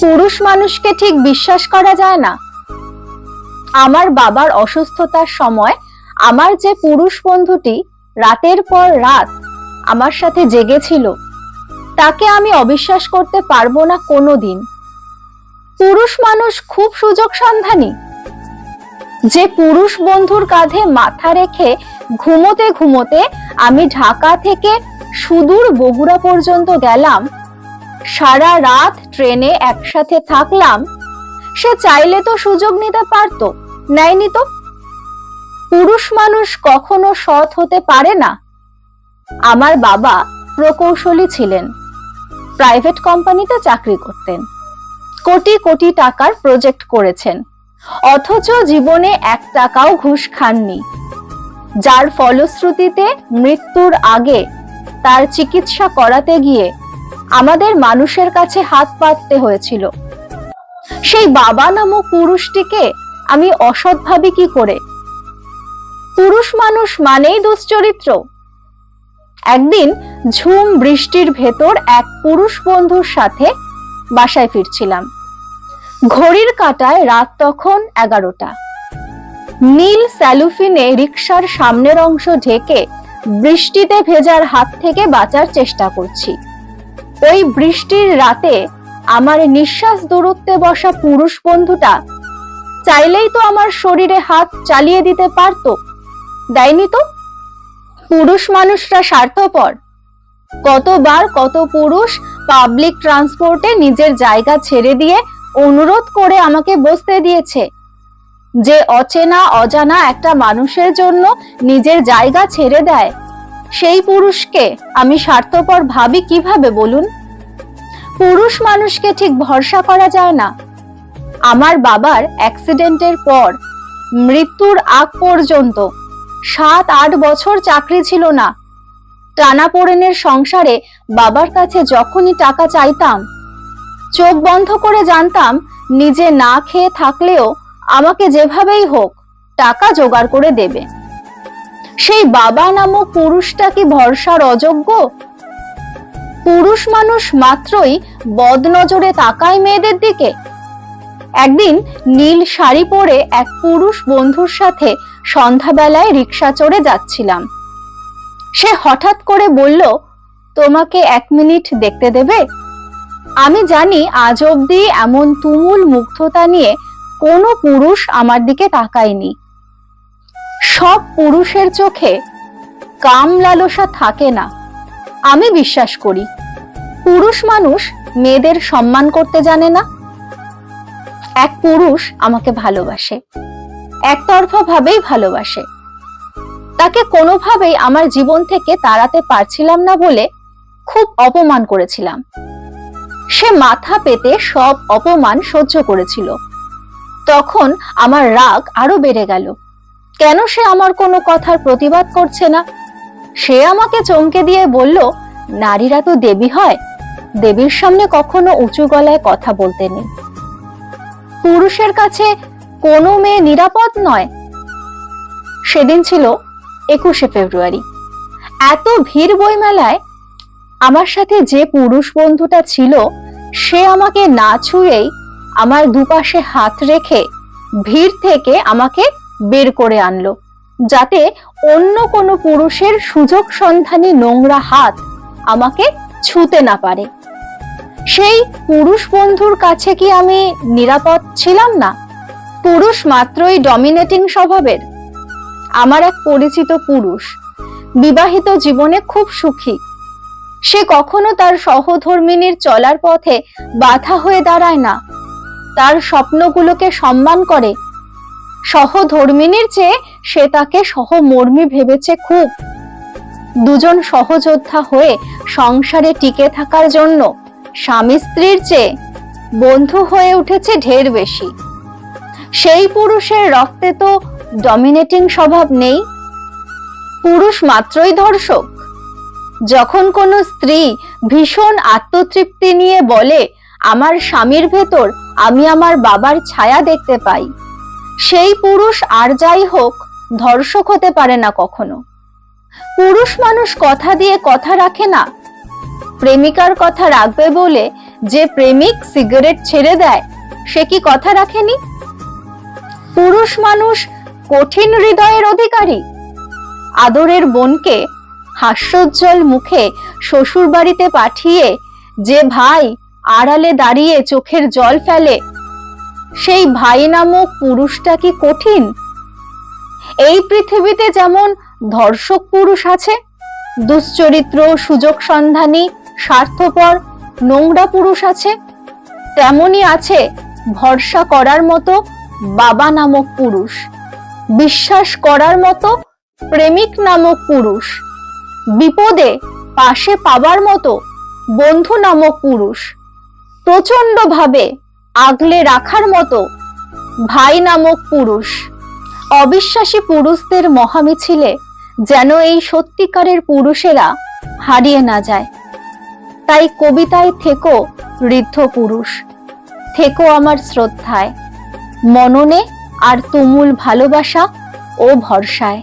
পুরুষ মানুষকে ঠিক বিশ্বাস করা যায় না। আমার বাবার অসুস্থতার সময় আমার যে পুরুষ বন্ধুটি রাতের পর রাত আমার সাথে জেগেছিল, তাকে আমি অবিশ্বাস করতে পারব না কোনোদিন। পুরুষ মানুষ খুব সুযোগ সন্ধানী। যে পুরুষ বন্ধুর কাঁধে মাথা রেখে ঘুমোতে ঘুমোতে আমি ঢাকা থেকে সুদূর বগুড়া পর্যন্ত গেলাম সারা রাত ট্রেনে একসাথে থাকলাম। সে চাইলে তো সুযোগ নিতে পারতো। নেয়নি তো? পুরুষ মানুষ কখনো সৎ হতে পারে না। আমার বাবা প্রকৌশলী ছিলেন। প্রাইভেট কোম্পানিতে চাকরি করতেন। কোটি কোটি টাকার প্রজেক্ট করেছেন। অথচ জীবনে এক টাকাও ঘুষ খাননি। যার ফলশ্রুতিতে মৃত্যুর আগে তার চিকিৎসা করাতে গিয়ে আমাদের মানুষের কাছে হাত পাততে হয়েছিল। সেই বাবা নামক পুরুষটিকে আমি অসৎ ভাবি কি করে? পুরুষ মানুষ মানেই দুশ্চরিত্র। একদিন ঝুম বৃষ্টির ভেতর এক পুরুষ বন্ধুর সাথে বাসায় ফিরছিলাম। ঘড়ির কাঁটায় রাত তখন এগারোটা। নীল স্যালুফিনে রিক্সার সামনের অংশ ঢেকে বৃষ্টিতে ভেজার হাত থেকে বাঁচার চেষ্টা করছি। ওই বৃষ্টির রাতে আমার নিঃশ্বাস দূরত্বে বসা পুরুষ বন্ধুটা চাইলেই তো আমার শরীরে হাত চালিয়ে দিতে পারতো। দেয়নি তো? পুরুষ মানুষরা স্বার্থপর। কতবার কত পুরুষ পাবলিক ট্রান্সপোর্টে নিজের জায়গা ছেড়ে দিয়ে অনুরোধ করে আমাকে বসতে দিয়েছে। যে অচেনা, অজানা একটা মানুষের জন্য নিজের জায়গা ছেড়ে দেয় সেই পুরুষকে আমি স্বার্থপর ভাবি কীভাবে, বলুন? পুরুষ মানুষকে ঠিক ভরসা করা যায় না। আমার বাবার অ্যাক্সিডেন্টের পর, মৃত্যুর আগ পর্যন্ত সাত আট বছর চাকরি ছিল না। টানাপোড়েনের সংসারে বাবার কাছে যখনই টাকা চাইতাম, চোখ বন্ধ করে জানতাম নিজে না খেয়ে থাকলেও আমাকে যেভাবেই হোক টাকা জোগাড় করে দেবে। সেই বাবা নামক পুরুষটা কি ভরসার অযোগ্য? পুরুষ মানুষ মাত্রই বদনজরে তাকায় মেয়েদের দিকে। একদিন নীল শাড়ি পরে এক পুরুষ বন্ধুর সাথে সন্ধ্যাবেলায় রিক্সা চড়ে যাচ্ছিলাম। সে হঠাৎ করে বলল, তোমাকে এক মিনিট দেখতে দেবে? আমি জানি আজ অব্দি এমন তুমুল মুগ্ধতা নিয়ে কোনো পুরুষ আমার দিকে তাকায়নি। সব পুরুষের চোখে কাম লালসা থাকে না। আমি বিশ্বাস করি, পুরুষ মানুষ মেয়েদের সম্মান করতে জানে না। এক পুরুষ আমাকে ভালোবাসে একতরফা ভাবেই ভালোবাসে। তাকে কোনোভাবেই আমার জীবন থেকে তাড়াতে পারছিলাম না বলে খুব অপমান করেছিলাম। সে মাথা পেতে সব অপমান সহ্য করেছিল। তখন আমার রাগ আরও বেড়ে গেল। কেন সে আমার কোনো কথার প্রতিবাদ করছে না? সে আমাকে চমকে দিয়ে বলল, নারীরা তো দেবী হয়। দেবীর সামনে কখনো উঁচু গলায় কথা বলতে নেই। পুরুষের কাছে কোনো মেয়ে নিরাপদ নয়। সেদিন ছিল একুশে ফেব্রুয়ারি। এত ভিড় বইমেলায় আমার সাথে যে পুরুষ বন্ধুটা ছিল, সে আমাকে না ছুঁয়েই আমার দুপাশে হাত রেখে ভিড় থেকে আমাকে বের করে আনলো, যাতে অন্য কোনো পুরুষের সুযোগ সন্ধানী নোংরা হাত আমাকে ছুঁতে না পারে। সেই পুরুষ বন্ধুর কাছে কি আমি নিরাপদ ছিলাম না? পুরুষ মাত্রই ডমিনেটিং স্বভাবের। আমার এক পরিচিত পুরুষ বিবাহিত জীবনে খুব সুখী। সে কখনো তার সহধর্মিনীর চলার পথে বাধা হয়ে দাঁড়ায় না। তার স্বপ্নগুলোকে সম্মান করে সহধর্মিনীর চেয়ে সে তাকে সহমর্মী ভেবেছে খুব। দুজন সহযোদ্ধা হয়ে সংসারে টিকে থাকার জন্য স্বামী স্ত্রীর চেয়ে বন্ধু হয়ে উঠেছে ঢের বেশি। সেই পুরুষের রক্তে তো ডমিনেটিং স্বভাব নেই। পুরুষ মাত্রই ধর্ষক। যখন কোনো স্ত্রী ভীষণ আত্মতৃপ্তি নিয়ে বলে, আমার স্বামীর ভেতর আমি আমার বাবার ছায়া দেখতে পাই। সেই পুরুষ আর যাই হোক, ধর্ষক হতে পারে না কখনো। পুরুষ মানুষ কথা দিয়ে কথা রাখে না। প্রেমিকার কথা রাখবে বলে যে প্রেমিক সিগারেট ছেড়ে দেয়, সে কি কথা রাখেনি? পুরুষ মানুষ কঠিন হৃদয়ের অধিকারী। আদরের বোনকে হাস্যোজ্জ্বল মুখে শ্বশুর বাড়িতে পাঠিয়ে যে ভাই আড়ালে দাঁড়িয়ে চোখের জল ফেলে সেই ভাই নামক পুরুষটা কি কঠিন? এই পৃথিবীতে যেমন ধর্ষক পুরুষ আছে, দুশ্চরিত্র, সুযোগ সন্ধানী, স্বার্থপর, নোংরা পুরুষ আছে তেমনি আছে ভরসা করার মতো বাবা নামক পুরুষ, বিশ্বাস করার মতো প্রেমিক নামক পুরুষ, বিপদে পাশে পাবার মতো বন্ধু নামক পুরুষ প্রচন্ডভাবে আগলে রাখার মতো ভাই নামক পুরুষ। অবিশ্বাসী পুরুষদের মহামিছিলে যেন এই সত্যিকারের পুরুষেরা হারিয়ে না যায়। তাই কবিতায় থেকো ঋদ্ধ পুরুষ, থেকো আমার শ্রদ্ধায়। মননে আর তুমুল ভালোবাসা ও ভরসায়।